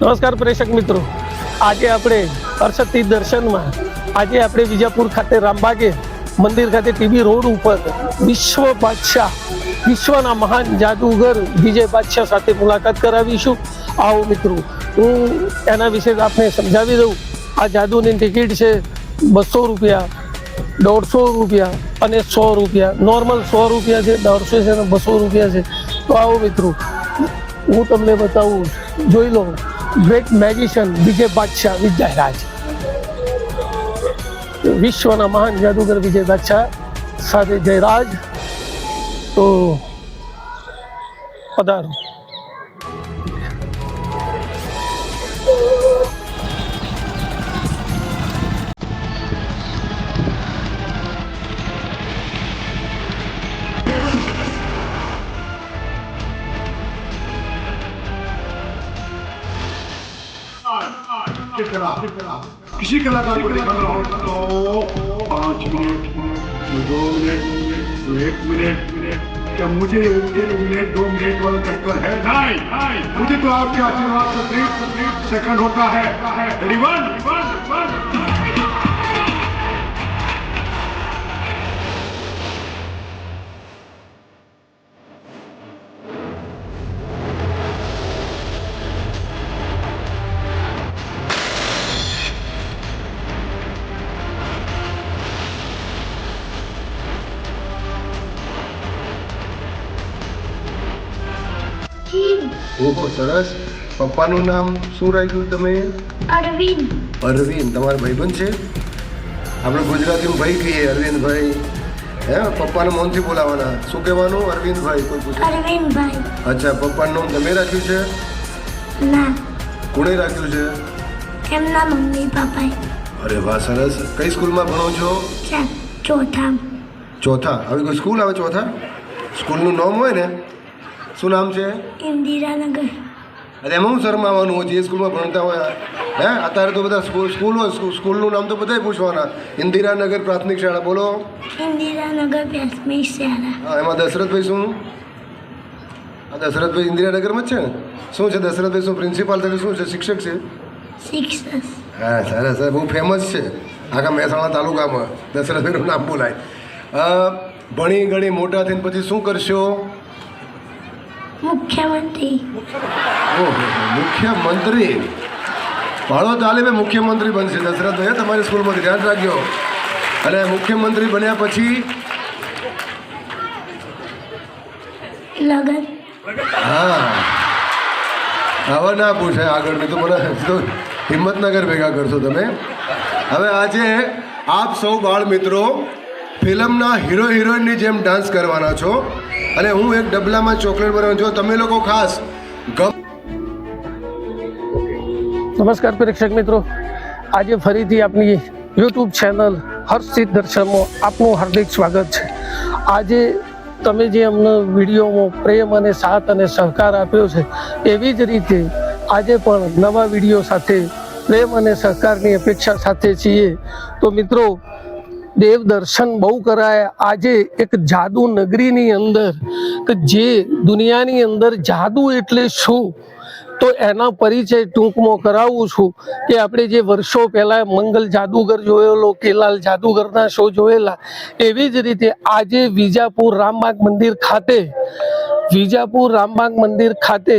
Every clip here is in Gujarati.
નમસ્કાર પ્રેક્ષક મિત્રો. આજે આપણે હર્ષદથી દર્શનમાં આજે આપણે વિજાપુર ખાતે રામબાગે મંદિર ખાતે ટીબી રોડ ઉપર વિશ્વ બાદશાહ, વિશ્વના મહાન જાદુગર વિજય બાદશાહ સાથે મુલાકાત કરાવીશું. આવો મિત્રો, હું એના વિશે આપને સમજાવી દઉં. આ જાદુની ટિકિટ છે બસો રૂપિયા, દોઢસો રૂપિયા અને સો રૂપિયા. નોર્મલ સો રૂપિયા છે, દોઢસો છે અને બસો રૂપિયા છે. તો આવો મિત્રો હું તમને બતાવું, જોઈ લો ગ્રેટ મેજિશિયન વિજય બાદશાહ વિજયરાજ વિશ્વના મહાન જાદુગર વિજય બાદશાહ સાથે જયરાજ. તો પધારો. किसी कलाकार को देखा तो पाँच मिनट, दो मिनट, एक मिनट, क्या मुझे एक मिनट दो मिनट वाला चक्कर है? नहीं। मुझे तो आपके आशीर्वाद से सेकंड होता है। रेडी સરસ. પપ્પાનું નામ શું રાખ્યું તમે? અરવિંદ. અરવિંદ તમારા ભાઈબંધ છે? આપણે ગુજરાતીમાં ભાઈ કહીએ અરવિંદભાઈ. હે પપ્પાને મોનથી બોલાવાના. શું કહેવાનું? અરવિંદભાઈ કોઈ પૂછે? અરવિંદભાઈ. અચ્છા પપ્પાનું નામ તમે રાખ્યું છે? ના. કોણે રાખ્યું છે? એમના મમ્મી પપ્પાએ. અરે વાહ સરસ. કઈ સ્કૂલમાં ભણો છો? ચોથા. ચોથા. આવી કોઈ સ્કૂલ આવે ચોથા? સ્કૂલનું નામ હોય ને? શું નામ છે? ઇન્દિરાનગર. અરે એમાં હું શરમાવાનું હોય? જે સ્કૂલમાં ભણતા હોય હે? અત્યારે તો બધા સ્કૂલ સ્કૂલ હોય સ્કૂલ- સ્કૂલનું નામ તો બધાય પૂછવાના. ઇન્દિરાનગર પ્રાથમિક શાળા બોલો. ઇન્દિરાનગર પ્રાથમિક શાળા. હા એમાં દશરથભાઈ શું? આ દશરથભાઈ ઇન્દિરાનગરમાં જ છે ને? શું છે દશરથભાઈ? શું પ્રિન્સિપાલ તરીકે શું છે? શિક્ષક છે? શિક્ષક. હા સરસ સર બહુ ફેમસ છે આખા મહેસાણા તાલુકામાં. દશરથભાઈનું નામ બોલાય. ભણી ગણી મોટા થઈને પછી શું કરશો? મુખ્યમંત્રી. મુખ્યમંત્રી. ભાડો તાલીમે મુખ્યમંત્રી બનશે. દશરથભાઈ તમારી સ્કૂલમાંથી ધ્યાન રાખજો. અને મુખ્યમંત્રી બન્યા પછી લગન. હા. હવે ના પૂછાય આગળ નહીં તો મને તો હિંમતનગર ભેગા કરશો તમે. હવે આજે આપ સૌ બાળ મિત્રો ફિલ્મના હીરો હિરોઈનની જેમ ડાન્સ કરવાના છો. અને હું એક ડબલામાં ચોકલેટ બનાવું જો તમે લોકો ખાસ નમસ્કાર પ્રેક્ષક મિત્રો. આજે ફરીથી આપની યુટ્યુબ ચેનલ હર્ષિત દર્શનમાં આપનું હાર્દિક સ્વાગત છે. આજે તમે જે અમને વિડીયોમાં પ્રેમ અને સાથ અને સહકાર આપ્યો છે, એવી જ રીતે આજે પણ નવા વીડિયો સાથે પ્રેમ અને સહકારની અપેક્ષા સાથે છીએ. તો મિત્રો દેવ દર્શન બહુ કરાય. આજે એક જાદુ નગરીની અંદર, કે જે દુનિયાની અંદર જાદુ એટલે શું? તો એના પરિચય ટૂંકમાં કરાવું છું કે આપણે જે વર્ષો પહેલાં મંગલ જાદુગર જોયેલો, કેલાલ જાદુગરના શો જોયેલા, એવી જ રીતે આજે વિજાપુર રામબાગ મંદિર ખાતે વિજાપુર રામબાગ મંદિર ખાતે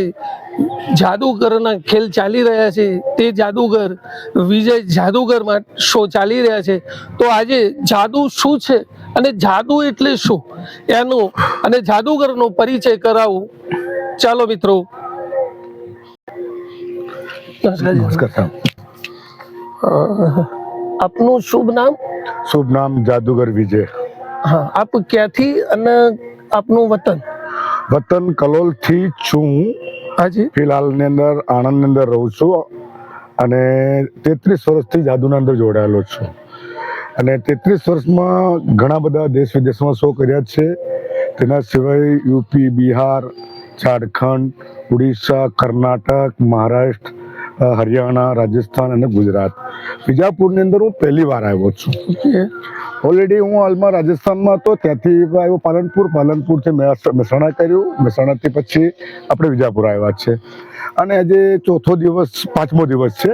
જાદુગરના ખેલ ચાલી રહ્યા છે. તે જાદુગર વિજય જાદુગરમાં શો ચાલી રહ્યા છે. તો આજે જાદુ શું છે અને જાદુ એટલે શું? એનું અને જાદુગરનો પરિચય કરાવું. ચાલો મિત્રો. આપનું શુભ નામ? શુભ નામ જાદુગર વિજય. હા આપ ક્યાંથી અને આપનું વતન? વતન કલોલથી છું. હાજી. ફિલહાલની અંદર આણંદની અંદર રહું છું અને તેત્રીસ વર્ષથી જાદુના અંદર જોડાયેલો છું. અને તેત્રીસ વર્ષમાં ઘણા બધા દેશ વિદેશમાં શો કર્યા છે. તેના સિવાય યુપી બિહાર ઝારખંડ ઉડીસા કર્ણાટક મહારાષ્ટ્ર હરિયાણા રાજસ્થાન અને ગુજરાત. વિજાપુરની અંદર હું પહેલી વાર આવ્યો છું. ઓકે. ઓલરેડી હું હાલમાં રાજસ્થાનમાં હતો ત્યાંથી આવ્યો પાલનપુર. પાલનપુરથી મહેસ- મહેસાણા કર્યું. મહેસાણાથી પછી આપણે વિજાપુર આવ્યા છે. અને આજે ચોથો દિવસ પાંચમો દિવસ છે.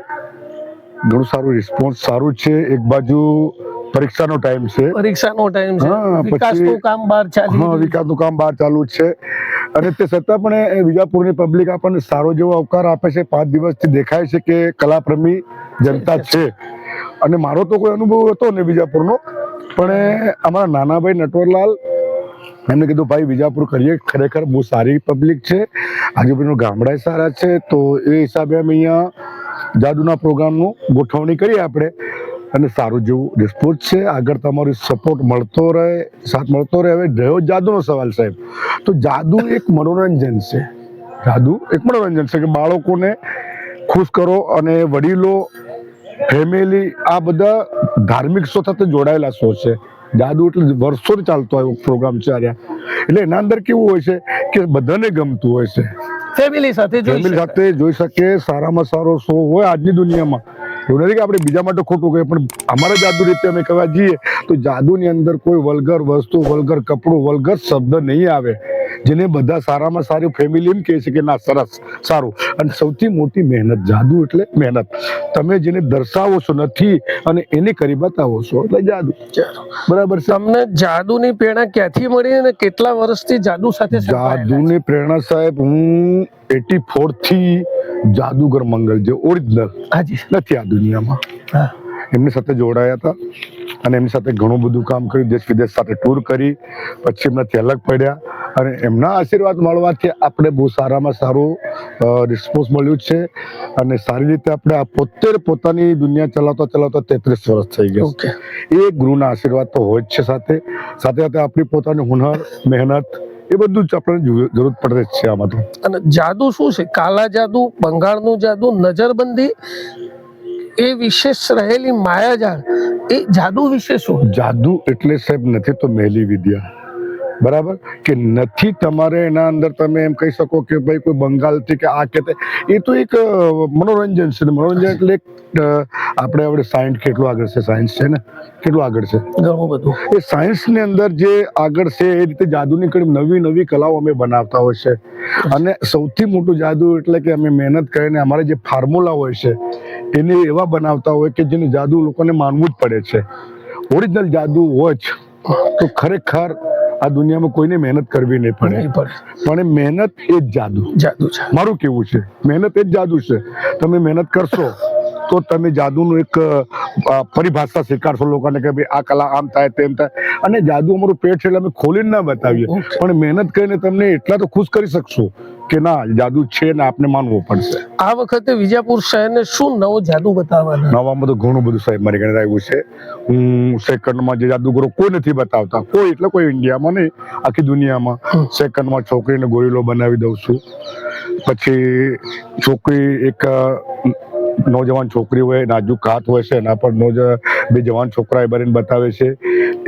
ઘણું સારું રિસ્પોન્સ સારું છે. એક બાજુ પરીક્ષાનો ટાઈમ છે. પરીક્ષાનો ટાઈમ છે. વિકાસનું કામ બહાર ચાલુ હા. વિકાસનું કામ બહાર ચાલુ છે. અને તે છતાં પણ એ વિજાપુરની પબ્લિક આપણને સારો જેવો આવકાર આપે છે. પાંચ દિવસથી દેખાય છે કે કલાપ્રેમી જનતા છે. અને મારો તો કોઈ અનુભવ હતો ને વિજાપુરનો, પણ અમારા નાનાભાઈ નટવરલાલ, એમને કીધું, ભાઈ, વિજાપુર કરીએ, ખરેખર બહુ સારી પબ્લિક છે. આજુબાજુ ગામડા સારા છે. તો એ હિસાબે અમે અહીંયા જાદુના પ્રોગ્રામનું ગોઠવણી કરીએ આપણે. અને સારું જેવું રિસ્પોન્સ છે. આગળ તમારો સપોર્ટ મળતો રહે સાથ મળતો રહે. હવે રહ્યો જાદુનો સવાલ સાહેબ. તો જાદુ એક મનોરંજન છે. જાદુ એક મનોરંજન છે કે બાળકોને ખુશ કરો અને વડીલો ફેમિલી આ બધા ધાર્મિક શો સાથે જોડાયેલા શો છે. જાદુ એટલે વર્ષોથી ચાલતો આવ્યો પ્રોગ્રામ છે આર્યા એટલે એના અંદર કેવું હોય છે કે બધાને ગમતું હોય છે. ફેમિલી સાથે ફેમિલી સાથે જોઈ શકે સારામાં સારો શો હોય આજની દુનિયામાં. એવું નથી કે આપણે બીજા માટે ખોટું કહીએ, પણ અમારા જાદુ રીતે અમે કહેવા જઈએ, તો જાદુની અંદર કોઈ વલગર વસ્તુ, વલગર કપડું, વલગર શબ્દ નહીં આવે. જેને બધા સારામાં સારી ફેમિલી એમ કહે છે કે ના સરસ સારું. અને સૌથી મોટી મહેનત જાદુ એટલે મહેનત. તમે જેને દર્શાવો છો નથી અને એને કરી બતાવો છો એટલે જાદુ. બરાબર છે? તમને જાદુની પ્રેરણા ક્યાંથી મળી અને કેટલા વર્ષથી જાદુ સાથે જાદુની પ્રેરણા સાહેબ હું એટી ફોરથી જાદુગર મંગલ જે ઓરિજિનલ હાજી નથી આ દુનિયામાં. હા. એમની સાથે જોડાયા હતા અને એમની સાથે ઘણું બધું કામ કર્યું દેશ વિદેશ સાથે ટૂર કરી પછી એમનાથી અલગ પડ્યા અને એમના આશીર્વાદ મળવાથી આપણે બહુ સારામાં સારું રિસ્પોન્સ મળ્યું છે અને સારી રીતે આપણે આ પોતે પોતાની દુનિયા ચલાવતા ચલાવતા તેત્રીસ વર્ષ થઈ ગયા એ ગુરુના આશીર્વાદ તો હોય જ છે સાથે. સાથે સાથે આપણી પોતાની હુનર મહેનત એ બધું જ આપણે જરૂર પડે છે આમાં તો. અને જાદુ શું છે? કાલા જાદુ બંગાળનું જાદુ નજરબંધી એ વિશેષ રહેલી માયાજાળ એ જાદુ વિશે શું? જાદુ એટલે સાહેબ નથી તો મેલી વિદ્યા. બરાબર? કે નથી તમારે એના અંદર તમે એમ કહી શકો કે ભાઈ કોઈ બંગાળથી કે આ કે તે. એ તો એક મનોરંજન છે મનોરંજન એટલે આપણે આપણે સાયન્સ કેટલું આગળ છે? સાયન્સ છે ને? કેટલું આગળ છે? ઘણું બધું. એ સાયન્સની અંદર જે આગળ છે એ રીતે જાદુની ઘણી નવી નવી કલાઓ અમે બનાવતા હોય છે. અને સૌથી મોટું જાદુ એટલે કે અમે મહેનત કરીને અમારે જે ફોર્મ્યુલા હોય છે એને એવા બનાવતા હોય કે જેને જાદુ લોકોને માનવું જ પડે છે. ઓરિજિનલ જાદુ હોય જ તો ખરેખર આ દુનિયામાં કોઈને મહેનત કરવી નહીં પડે. પણ મહેનત એ જ જાદુ. જાદુ છે. મારું કેવું છે? મહેનત એ જ જાદુ છે. તમે મહેનત કરશો તો તમે જાદુનું એક પરિભાષા સ્વીકારશો લોકોને કે ભાઈ આ કલા આમ થાય તેમ થાય. અને જાદુ અમારું પેટ છે એટલે અમે ખોલીને ના બતાવીએ. પણ મહેનત કરીને તમને એટલા તો ખુશ કરી શકશો. કે ના જાદુ છે ને આપને માનવું પડશે. આ વખતે વિજાપુર શહેરને શું નવો જાદુ બતાવવાનો? નવામાં તો ઘણું બધું સાહેબ મારી ગણે આવ્યું છે. હું સેકન્ડમાં જે જાદુગરો કોઈ નથી બતાવતા. કોઈ એટલે કોઈ ઇન્ડિયામાં નહીં આખી દુનિયામાં. સેકન્ડમાં છોકરીને ગોરીલો બનાવી દઉં છું. પછી છોકરી એક નોજવાન છોકરી હોય નાજુક હાથ હોય છે એના પર નોજ બે જવાન છોકરા એ બતાવે છે.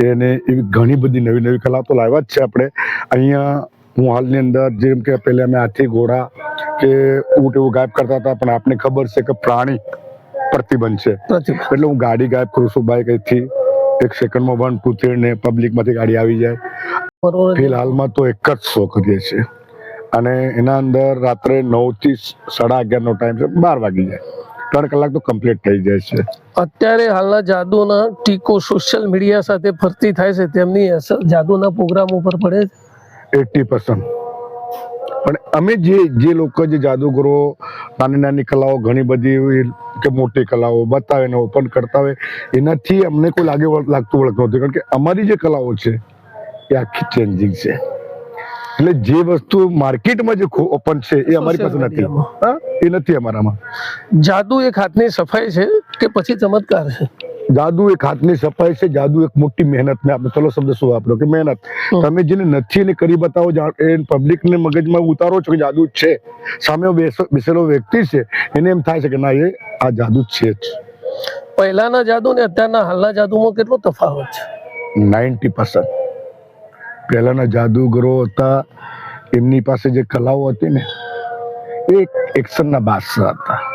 એને એવી ઘણી બધી નવી નવી કલા તો લાવ્યા જ છે આપણે. અહીંયા હું હાલની અંદર જેમ કે પહેલા અમે હાથી ઘોડા કે ઊંટ એવું ગાયબ કરતા હતા પણ આપને ખબર છે કે પ્રાણી પ્રતિબંધ છે. એટલે હું ગાડી ગાયબ કરું છું બાઈક અહીંથી. એક સેકન્ડમાં વન ટુ થ્રી ને પબ્લિકમાંથી ગાડી આવી જાય. ફિલહાલમાં તો એક જ શો કરીએ છીએ અને એના અંદર રાત્રે નવથી સાડા અગિયારનો ટાઈમ છે બાર વાગી જાય. ત્રણ કલાક તો કમ્પ્લીટ થઈ જાય છે. અત્યારે હાલના જાદુના ટીકો સોશિયલ મીડિયા સાથે ફરતી થાય છે તેમની અસર જાદુના પ્રોગ્રામ ઉપર પડે છે? એટી પર્સન્ટ પણ અમે જે જે લોકો જે જાદુગરો નાની નાની કલાઓ ઘણી બધી કે મોટી કલાઓ બતાવે ને ઓપન કરતા હોય એનાથી અમને કોઈ લાગે લાગતું વળગતું નથી. કારણ કે અમારી જે કલાઓ છે એ આખી ચેન્જિંગ છે. એટલે જે વસ્તુ માર્કેટમાં જે ઓપન છે એ અમારી પાસે નથી. એ નથી અમારામાં. જાદુ એક હાથની સફાઈ છે કે પછી ચમત્કાર છે? જાદુ એક હાથની સફાઈ છે જાદુ એક મોટી મહેનત ને આપણે ચલો શબ્દ શું વાપરો? કે મહેનત. તમે જેને નથી એને કરી બતાવો એ પબ્લિક ને મગજમાં ઉતારો છો કે જાદુ છે. સામે બેસેલો વ્યક્તિ છે એને એમ થાય છે કે ના એ આ જાદુ છે જ. પહેલાના જાદુ ને અત્યારના હાલના જાદુમાં કેટલો તફાવત છે? Ninety percent. પહેલાના જાદુગરો હતા એમની પાસે જે કલાઓ હતી ને એ એક્શનના બાદશાહ હતા.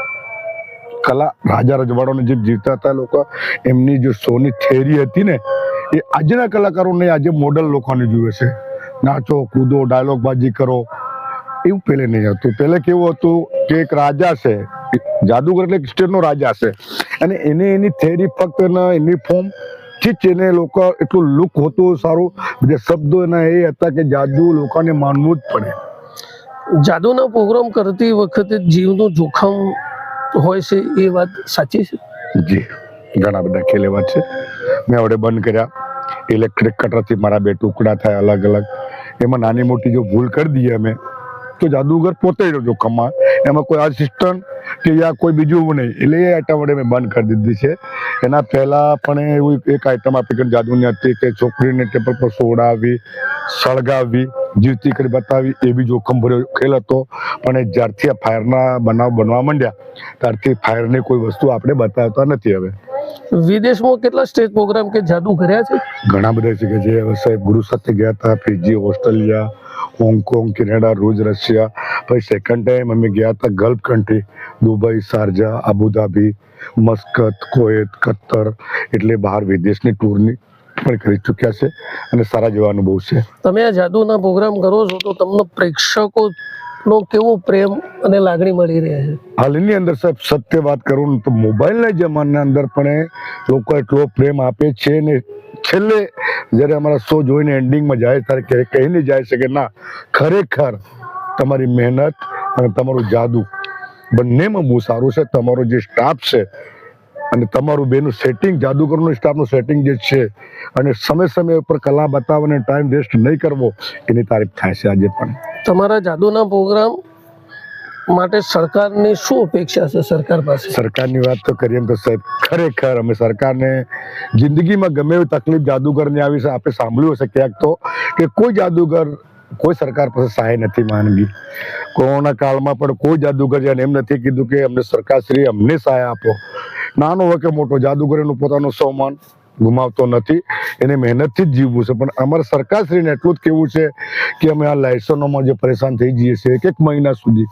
કલા રાજા રજવાડાને જે જીવતા હતા લોકો, એમની જે શોની થિયરી હતી ને, એ આજના કલાકારોને આજે મોડલ લોકોને જુએ છે. નાચો, કૂદો ડાયલોગ બાજી કરો, એવું પહેલે નહીં હતું. પહેલે કેવું હતું કે એક રાજા છે, જાદુગર એટલે એક સ્ટેટનો રાજા છે. અને એને એની થિયરી ફક્ત એની ફોર્મ ઠીક છે, એને લોકો એટલું લુક હોતું સારું, જે શબ્દો એના એ હતા કે જાદુ લોકોને માનવું જ પડે. જાદુના પ્રોગ્રામ કરતી વખતે જીવનું જોખમ હોય છે એ વાત સાચી છે? જી, ઘણા બધા ખેલ એવા છે. મેં હવે બંધ કર્યા. ઇલેક્ટ્રિક કટરથી મારા બે ટુકડા થાય અલગ અલગ એમાં નાની મોટી જો ભૂલ કરી દઈએ અમે તો જાદુગર પોતે જ જોખમમાં એમાં કોઈ આસિસ્ટન્ટ કે યા કોઈ બીજું નહીં. એટલે એ આઈટમ વડે મેં બંધ કરી દીધી છે. એના પહેલાં પણ એવું એક આઈટમ આપી કે જાદુની હતી કે છોકરીને ટેબલ પર સોડાવી, સળગાવી, જીવતી કરી બતાવી, એ બી જોખમ ભર્યો ખેલ હતો. પણ જ્યારથી આ ફાયરના બનાવ બનવા માંડ્યા, ત્યારથી ફાયરની કોઈ વસ્તુ આપણે બતાવતા નથી હવે. વિદેશમાં કેટલા સ્ટેજ પ્રોગ્રામ કે જાદુ કર્યા છે? ઘણા બધા છે કે જે સાહેબ ગુરુ સાથે ગયા હતા Fiji Australia Hong Kong Canada રોજ રશિયા પછી સેકન્ડ ટાઈમ અમે ગયા હતા gulf country Dubai Sharjah Abu Dhabi Muscat Kuwait Qatar એટલે બહાર વિદેશની ટૂરની પણ કરી ચૂક્યા છે અને સારા જેવા અનુભવ છે. તમે આ જાદુના પ્રોગ્રામ કરો છો તો તમને પ્રેક્ષકો નો કેવો પ્રેમ અને લાગણી મળી રહે છે. હાલની અંદર સાહેબ સત્ય વાત કરું તો મોબાઈલના જમાના અંદર પણ લોકો એટલો પ્રેમ આપે છે ને છેલ્લે જ્યારે અમારા શો જોઈને એન્ડિંગમાં જાય ત્યારે કહે- કહીને જાય છે કે ના, ખરેખર તમારી મહેનત અને તમારું જાદુ બંનેમાં બહુ સારું છે, તમારો જે સ્ટાફ છે અને તમારું બેનું સેટિંગ જાદુગરનું સ્ટાફનું સેટિંગ જે છે અને સમય સમય ઉપર કલા બતાવવાને ટાઈમ વેસ્ટ નહીં કરવો એની તારીફ થાય છે આજે પણ. તમારા જાદુના પ્રોગ્રામ માટે સરકારની શું અપેક્ષા છે સરકાર પાસે? સરકારની વાત તો કરીએ તો સાહેબ ખરેખર અમે સરકારને જિંદગીમાં ગમે એવી તકલીફ જાદુગરની આવી છે આપણે સાંભળ્યું હશે ક્યાંક તો કે કોઈ જાદુગર કોઈ સરકાર પાસે સહાય નથી માનવી કોરોના કાળમાં પણ કોઈ જાદુગર એમ નથી કીધું કે અમને સરકારશ્રી અમને સહાય આપો. નાનો હોય કે મોટો જાદુગર એનું પોતાનું સન્માન ગુમાવતો નથી. એને મહેનતથી જ જીવવું છે. પણ અમારે સરકારશ્રીને એટલું જ કહેવું છે કે અમે આ લાયસન્સોમાં જે પરેશાન થઈ જઈએ છીએ એક એક મહિના સુધી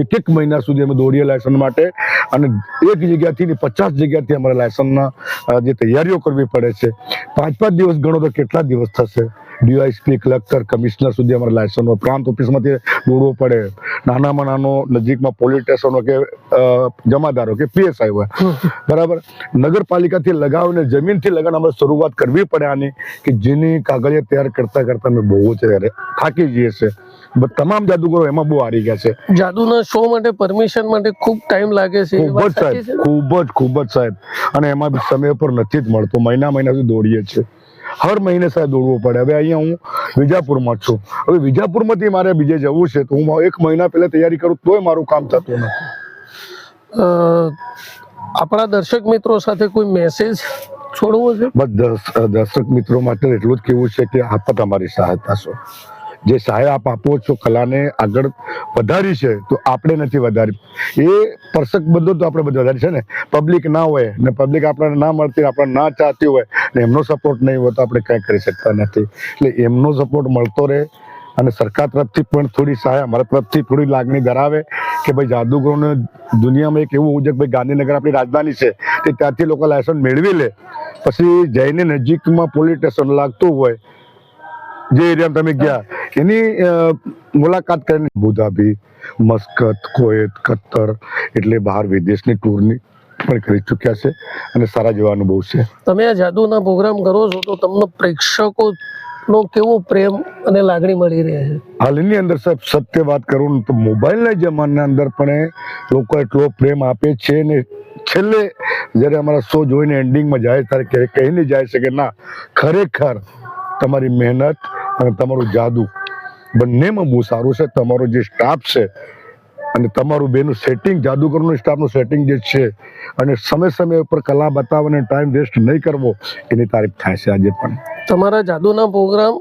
એક એક મહિના સુધી અમે દોડીએ લાયસન્સ માટે અને એક જગ્યાથી પચાસ જગ્યાથી અમારે લાયસન્સના અ, જે તૈયારીઓ કરવી પડે છે. પાંચ પાંચ દિવસ ગણો તો કેટલા દિવસ થશે? ડીવાયસપી કલેક્ટર કમિશનર સુધી અમારે લાયસન્સ પ્રાંત ઓફિસમાંથી દોડવું પડે. નાનામાં નાનો નજીકમાં પોલીસ સ્ટેશનો કે જમાદારો કે પીએસઆઈ હોય. બરાબર? નગરપાલિકાથી લગાવીને જમીનથી લગાવીને અમારે શરૂઆત કરવી પડે આની કે જેની કાગળિયા તૈયાર કરતા કરતા અમે બહુ જ થાકી જઈએ છે તમામ જાદુગરો એમાં બહુ હારી ગયા છે. જાદુના શો માટે પરમિશન માટે ખૂબ ટાઈમ લાગે છે ખૂબ જ સાહેબ ખૂબ જ ખૂબ જ સાહેબ. અને એમાં સમય પર નથી જ મળતો. મહિના મહિના સુધી દોડીએ છીએ. હર મહિને સાહેબ દોડવું પડે. હવે અહીંયા હું વિજાપુરમાં જ છું. હવે વિજાપુરમાંથી મારે બીજે જવું છે તો હું એક મહિના પહેલાં તૈયારી કરું તોય મારું કામ થતું નથી. આપણા દર્શક મિત્રો સાથે કોઈ મેસેજ છોડવો છે? બસ દર્શ- દર્શક મિત્રો માટે એટલું જ કેવું છે કે આપ તમારી સહાયતા છો. જે સાહેબ આપ આપો છો કલાને આગળ વધારી છે, તો આપણે નથી વધારી. એ પરસક બધો તો આપણે બધું વધારી છે ને? પબ્લિક ના હોય ને પબ્લિક આપણને ના મળતી આપણને ના ચાહતી હોય ને એમનો સપોર્ટ નહીં હોય તો આપણે કંઈ કરી શકતા નથી. એટલે એમનો સપોર્ટ મળતો રહે અને સરકાર તરફથી પણ થોડી સહાય, અમારા તરફથી થોડી લાગણી ધરાવે કે ભાઈ જાદુગરોને દુનિયામાં એક એવું હોવું જોઈએ કે ભાઈ ગાંધીનગર આપણી રાજધાની છે, તે ત્યાંથી લોકો લાયસન્સ મેળવી લે. પછી જઈને નજીકમાં પોલીસ સ્ટેશન લાગતું હોય જે એરિયામાં તમે ગયા એની મુલાકાત કરીને. અબુધાબી મસ્કત કોએત કત્તર એટલે બહાર વિદેશની ટૂરની પણ કરી ચૂક્યા છે અને સારા જેવા અનુભવ છે. તમે આ જાદુના પ્રોગ્રામ કરો છો તો તમને પ્રેક્ષકો નો કેવો પ્રેમ અને લાગણી મળી રહે છે? હાલની અંદર સાહેબ સત્ય વાત કરું તો મોબાઈલના જમાનાના અંદર પણ લોકો એટલો પ્રેમ આપે છે ને છેલ્લે જ્યારે અમારા શો જોઈને એન્ડિંગમાં જાય ત્યારે કહે- કહીને જાય છે કે ના ખરેખર તમારી મહેનત અને તમારું જાદુ બંનેમાં બહુ સારું છે. તમારો જે સ્ટાફ છે અને તમારું બેનું સેટિંગ જાદુગરનું સ્ટાફનું સેટિંગ જે છે અને સમય સમય ઉપર કલા બતાવવાને ટાઈમ વેસ્ટ નહીં કરવો એની તારીફ થાય છે આજે પણ. તમારા જાદુના પ્રોગ્રામ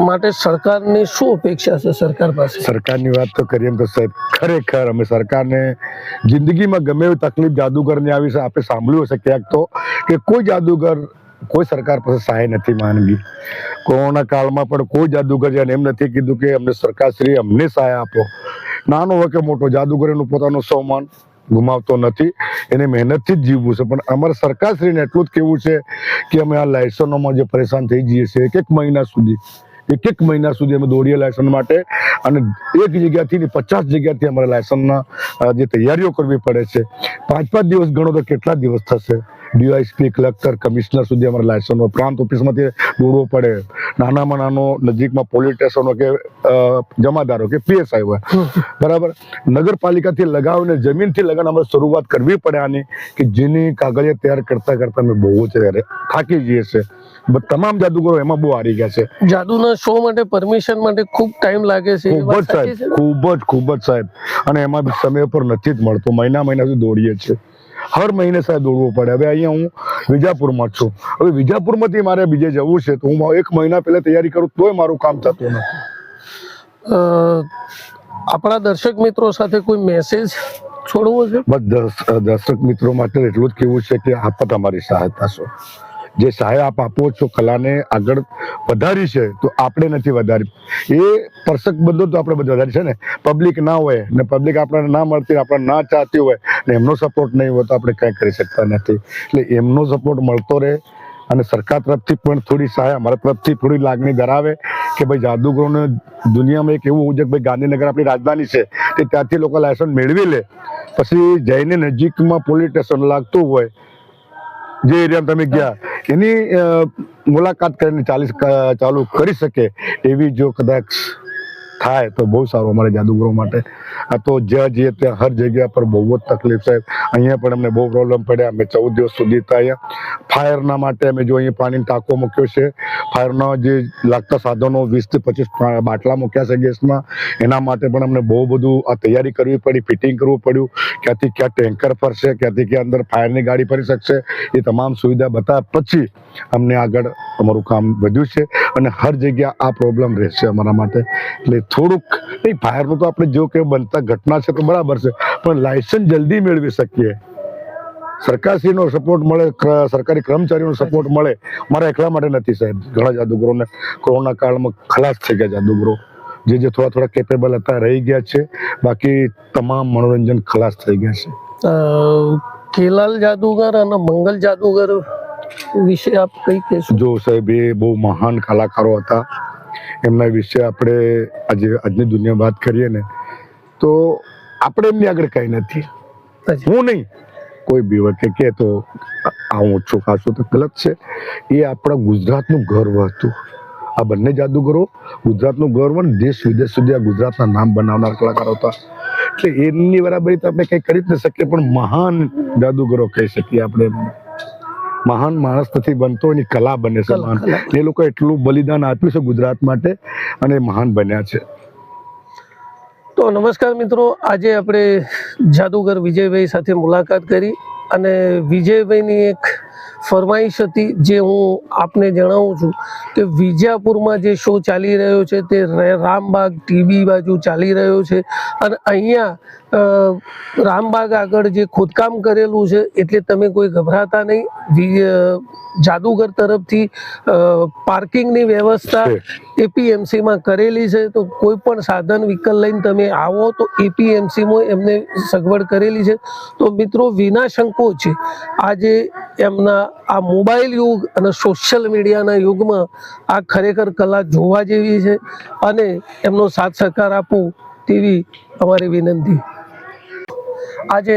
માટે સરકારની શું અપેક્ષા છે સરકાર પાસે? સરકારની વાત તો કરીએ તો સાહેબ ખરેખર અમે સરકારને જિંદગીમાં ગમે એવી તકલીફ જાદુગરની આવી છે આપણે સાંભળ્યું હશે ક્યાંક તો કે કોઈ જાદુગર કોઈ સરકાર પાસે સહાય નથી માંગી કોરોના કાળમાં પણ કોઈ જાદુગર અને એમ નથી કીધું કે અમને સરકારશ્રી અમને સહાય આપો. નાનો હોય કે મોટો જાદુગર એનું પોતાનું સૌમાન ગુમાવતો નથી. એને મહેનતથી જ જીવવું છે. પણ અમારે સરકારશ્રીને એટલું જ કહેવું છે કે અમે આ લાયસનોમાં જે પરેશાન થઈ જઈએ છીએ, એક એક મહિના સુધી, એક એક મહિના સુધી અમે દોડીએ લાયસન માટે અને એક જગ્યાથી પચાસ જગ્યાથી અમારે લાયસનના જે તૈયારીઓ કરવી પડે છે. પાંચ પાંચ દિવસ ગણો તો કેટલા દિવસ થશે? ડીવાયસપી કલેક્ટર કમિશનર સુધી અમારે લાયસન્સ પ્રાંત ઓફિસમાંથી દોડવો પડે. નાનામાં નાનો નજીકમાં પોલીસ સ્ટેશનો કે જમાદારો કે પીએસઆઈ હોય. બરાબર? નગરપાલિકાથી લગાવીને જમીનથી લગાવીને અમારે શરૂઆત કરવી પડે આની કે જેની કાગળિયા તૈયાર કરતા કરતા અમે બહુ જ થાકી જઈએ છે તમામ જાદુગરો એમાં બહુ હારી ગયા છે. જાદુના શો માટે પરમિશન માટે ખૂબ ટાઈમ લાગે છે ખૂબ જ સાહેબ ખૂબ જ ખૂબ જ સાહેબ. અને એમાં સમય પર નથી જ મળતો. મહિના મહિના સુધી દોડીએ છીએ. હર મહિને સાહેબ દોડવું પડે. હવે અહીંયા હું વિજાપુરમાં જ છું. હવે વિજાપુરમાંથી મારે બીજે જવું છે તો હું એક મહિના પહેલાં તૈયારી કરું તોય મારું કામ થતું નથી આપણા દર્શક મિત્રો સાથે કોઈ મેસેજ છોડવો છે? બસ દર્શ- દર્શક મિત્રો માટે એટલું જ કેવું છે કે આપ તમારી સહાયતા છો. જે સહાય આપ આપો છો કલાને આગળ વધારી છે, તો આપણે નથી વધારી. એ પરસક બંધો તો આપણે બધા વધારી છે ને? પબ્લિક ના હોય ને પબ્લિક આપણને ના મળતી, આપણને ના ચાહતી હોય ને એમનો સપોર્ટ નહીં હોય તો આપણે કંઈ કરી શકતા નથી. એટલે એમનો સપોર્ટ મળતો રહે અને સરકાર તરફથી પણ થોડી સહાય અમારા તરફથી થોડી લાગણી ધરાવે કે ભાઈ જાદુગરોને દુનિયામાં એક એવું છે કે ભાઈ ગાંધીનગર આપણી રાજધાની છે, તે ત્યાંથી લોકો લાયસન્સ મેળવી લે. પછી જઈને નજીકમાં પોલીસ સ્ટેશન લાગતું હોય જે એરિયામાં તમે ગયા, એની મુલાકાત કરીને ચાલીસ ચાલુ કરી શકે એવી જો કદાચ થાય તો બહુ સારું અમારે જાદુગરો માટે. આ તો જ્યાં જઈએ ત્યાં હર જગ્યા પર બહુ જ તકલીફ સાહેબ અહીંયા પણ અમને બહુ પ્રોબ્લેમ પડ્યા. અમે ચૌદ દિવસ સુધી હતા અહીંયા. ફાયરના માટે અમે જો અહીંયા પાણીનો ટાંકો મૂક્યો છે. ફાયરના જે લાગતા સાધનો વીસથી પચીસ બાટલા મૂક્યા છે ગેસના એના માટે પણ અમને બહુ બધું આ તૈયારી કરવી પડી, ફિટિંગ કરવું પડ્યું. ક્યાંથી ક્યાં ટેન્કર ફરશે, ક્યાંથી ક્યાં અંદર ફાયરની ગાડી ફરી શકશે, એ તમામ સુવિધા બતાવ્યા પછી અમને આગળ અમારું કામ વધ્યું છે અને હર જગ્યા આ પ્રોબ્લેમ રહેશે અમારા માટે. એટલે થોડુંક, નહીં, ફાયરનું તો આપણે જો કે બનતા ઘટના છે તો બરાબર છે, પણ લાયસન્સ જલ્દી મેળવી શકીએ. સરકારશ્રીનો સપોર્ટ મળે સરકારી કર્મચારીઓનો સપોર્ટ મળે. મારા એકલા માટે નથી સાહેબ. ઘણા જાદુગરોને કોરોના કાળમાં ખલાસ થઈ ગયા જાદુગરો. જે જે થોડા થોડા કેપેબલ હતા રહી ગયા છે. બાકી તમામ મનોરંજન ખલાસ થઈ ગયા છે. કેલાલ જાદુગર અને મંગલ જાદુગર વિશે આપ કઈ કહેશો? જો સાહેબ એ બહુ મહાન કલાકારો હતા. એમના વિશે આપણે આજે આજની દુનિયા વાત કરીએ ને તો આપણે એમની આગળ કઈ નથી. હું નહીં કોઈ બી વખતે કે તો આ- આ હું ઓછું ખાશું તો ગલત છે. એ આપણા ગુજરાતનું ગર્વ હતું. આ બંને જાદુગરો ગુજરાતનું ગર્વ અને દેશ વિદેશ સુધી આ ગુજરાતના નામ બનાવનાર કલાકારો હતા. એટલે એમની બરાબરી તો આપણે કંઈ કરી જ ન શકીએ પણ મહાન જાદુગરો કહી શકીએ આપણે. મહાન માણસ નથી બનતો એની કલા બને છે. એ લોકો એટલું બલિદાન આપ્યું છે ગુજરાત માટે અને મહાન બન્યા છે. તો નમસ્કાર મિત્રો, આજે આપણે જાદુગર વિજયભાઈ સાથે મુલાકાત કરી અને વિજયભાઈની એક ફરમાઈશ હતી જે હું આપને જણાવું છું કે વિજાપુરમાં જે શો ચાલી રહ્યો છે તે રામબાગ ટીબી બાજુ ચાલી રહ્યો છે અને અહીંયા રામબાગ આગળ જે ખોદકામ કરેલું છે એટલે તમે કોઈ ગભરાતા નહીં. જાદુગર તરફથી પાર્કિંગની વ્યવસ્થા એપીએમસીમાં કરેલી છે તો કોઈ પણ સાધન વિકલ લઈને તમે આવો તો એપીએમસીમાં એમને સગવડ કરેલી છે. તો મિત્રો વિના સંકોચ આજે એમના આ મોબાઈલ યુગ અને સોશિયલ મીડિયાના યુગમાં આ ખરેખર કલા જોવા જેવી છે. અને એમનો સાથ સહકાર આપવું તેવી અમારી વિનંતી. આજે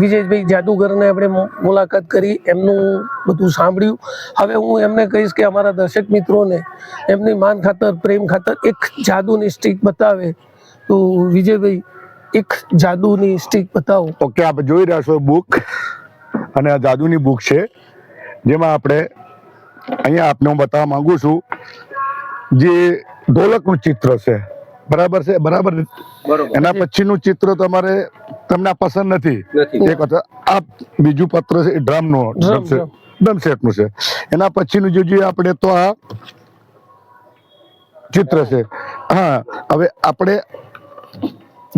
વિજયભાઈ જાદુગરને આપણે મુલાકાત કરી એમનું બધું સાંભળ્યું. હવે હું એમને કહીશ કે અમારા દર્શક મિત્રોને એમની માન ખાતર પ્રેમ ખાતર એક જાદુની સ્ટીક બતાવે. તો વિજયભાઈ એક જાદુની સ્ટીક બતાવો. ઓકે આપ જોઈ રહ્યા છો બુક અને આ જાદુની બુક છે જેમાં આપણે અહીંયા આપને હું બતાવવા માંગુ છું જે ઢોલકનું ચિત્ર છે. બરાબર છે? બરાબર. એના પછીનું ચિત્ર તમારે તમને પસંદ નથી. એક વખત આ બીજું પત્ર છે ડ્રમ, ડ્રમ સેટનું છે. એના પછીનું જોઈએ આપણે તો આ ચિત્ર છે. હા હવે આપણે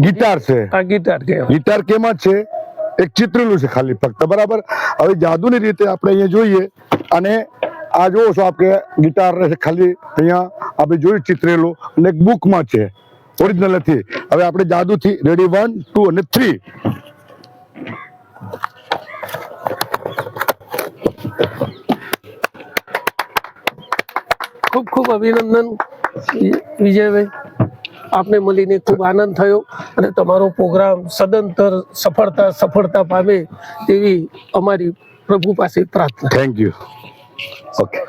ગિટાર છે. આ ગિટાર ગિટાર કેમાં છે? એક ચિત્રેલું છે ખાલી ફક્ત બરાબર? હવે જાદુની રીતે આપણે અહીંયા જોઈએ અને આ જોવો છો આપણે ગિટાર ખાલી અહીંયા આપણે જોયું ચિત્રેલું અને એક બુકમાં છે. ઓરિજિનલ નથી. હવે આપણે જાદુથી રેડી વન ટુ અને થ્રી ખૂબ ખૂબ અભિનંદન વિજયભાઈ. આપને મળીને ખૂબ આનંદ થયો અને તમારો પ્રોગ્રામ સદંતર સફળતા સફળતા પામે તેવી અમારી પ્રભુ પાસે પ્રાર્થના. Thank you okay